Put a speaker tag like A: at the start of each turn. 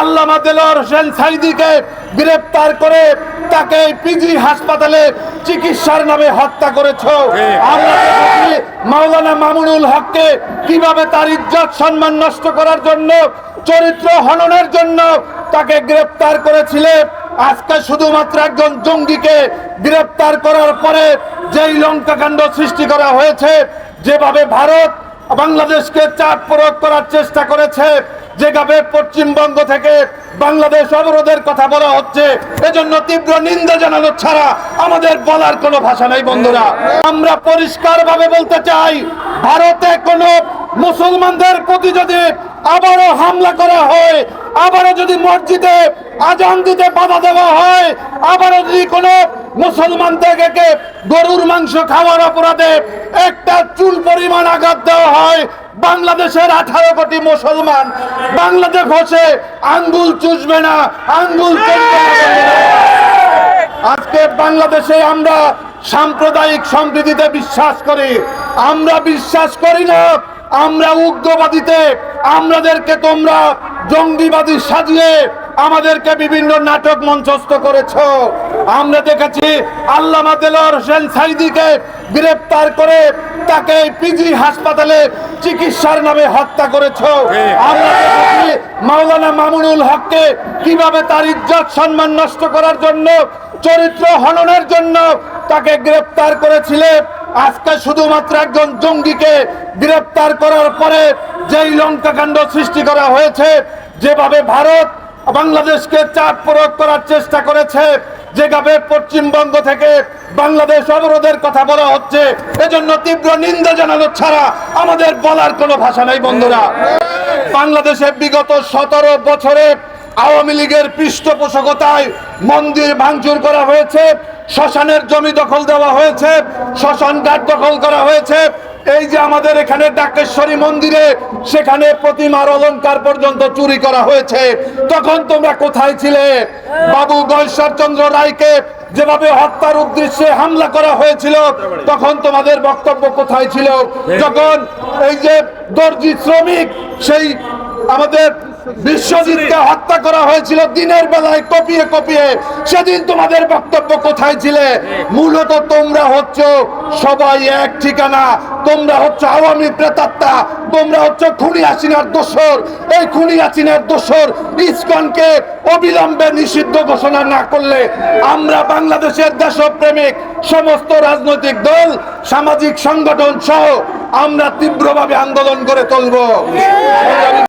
A: আল্লামা দেলোয়ার হোসেন সাইদিকে গ্রেপ্তার করে তাকে পিজি হাসপাতালে চিকিৎসার নামে হত্যা করেছ। আমরা মাওলানা মামুনুল হককে কীভাবে তার ইজ্জত সম্মান নষ্ট করার জন্য চরিত্র হননের জন্য তাকে গ্রেপ্তার করেছিলে। আজকে শুধুমাত্র একজন জঙ্গিকে গ্রেপ্তার করার পরে যেই লঙ্কাকাণ্ড সৃষ্টি করা হয়েছে যেভাবে ভারত বাংলাদেশকে চাপ প্রয়োগ করার চেষ্টা করেছে। যেভাবে পশ্চিমবঙ্গ থেকে বাংলাদেশ অবরোধের কথা বলা হচ্ছে, এজন্য তীব্র নিন্দা জানানো ছাড়া আমাদের বলার কোনো ভাষা নাই, বন্ধুরা। আমরা পরিষ্কারভাবে বলতে চাই, ভারতে কোনো মুসলমানদের প্রতি যদি আবারও হামলা করা হয়, আবারও যদি মসজিদে আজান দিতে বাধা দেওয়া হয়, আবারও যদি কোনো মুসলমান থেকে গরুর মাংস খাওয়ার অপরাধে একটা চুল পরিমাণ আঘাত দেওয়া হয়। বাংলাদেশের আঠারো কোটি মুসলমান। বাংলাদেশ বসে আঙ্গুল চুষবে না, আঙ্গুল। আজকে বাংলাদেশে আমরা সাম্প্রদায়িক সম্প্রীতিতে বিশ্বাস করি। আমরা বিশ্বাস করি না, আমরা উগ্রবাদীতে। আমাদেরকে তোমরা জঙ্গিবাদী সাজিয়ে আমাদেরকে বিভিন্ন নাটক মঞ্চস্থ করেছ। আমরা দেখেছি আল্লামা দেলোয়ার হোসেন সাইদিকে গ্রেপ্তার করে তাকে পিজি হাসপাতালে চিকিৎসার নামে হত্যা করেছ। আমরা দেখেছি মাওলানা মামুনুল হককে কীভাবে তার ইজ্জত সম্মান নষ্ট করার জন্য চরিত্র হননের জন্য তাকে গ্রেপ্তার করেছিলে। আজকে শুধুমাত্র একজন জঙ্গিকে গ্রেপ্তার করার পরে যেই লঙ্কাকাণ্ড সৃষ্টি করা হয়েছে যেভাবে ভারত বাংলাদেশকে চাপ প্রয়োগ করার চেষ্টা করেছে যেভাবে পশ্চিমবঙ্গ থেকে বাংলাদেশ অবরোধের কথা বলা হচ্ছে, এজন্য তীব্র নিন্দা জানানো ছাড়া আমাদের বলার কোনো ভাষা নাই, বন্ধুরা। বাংলাদেশে বিগত সতেরো বছরে আওয়ামী লীগের পৃষ্ঠপোষকতায় মন্দির ভাঙচুর করা হয়েছে, শ্মশানের জমি দখল দেওয়া হয়েছে শ্মশান ঘাট দখল করা হয়েছে এই যে আমাদের এখানে ডাকেশ্বরী মন্দিরে সেখানে প্রতিমার অলঙ্কার পর্যন্ত চুরি করা হয়েছে। তখন তোমরা কোথায় ছিলে? বাবু চন্দ্র রায়কে যেভাবে হত্যার উদ্দেশ্যে হামলা করা হয়েছিল তখন তোমাদের বক্তব্য কোথায় ছিল? যখন এই যে দর্জি শ্রমিক সেই আমাদের বিশ্বজিৎকে হত্যা করা হয়েছিল দিনের বেলায় কপিয়ে কপিয়ে। সেদিন তোমাদের বক্তব্য কোথায় মূলত তোমরা হচ্ছ সবাই এক ঠিকানা। তোমরা আওয়ামী প্রেতাত্মা। তোমরা খুনি দোসর। এই খুনি দোসর অবিলম্বে নিষিদ্ধ ঘোষণা না করলে আমরা বাংলাদেশের দেশপ্রেমিক সমস্ত রাজনৈতিক দল, সামাজিক সংগঠন সহ আমরা তীব্রভাবে আন্দোলন করে তুলব।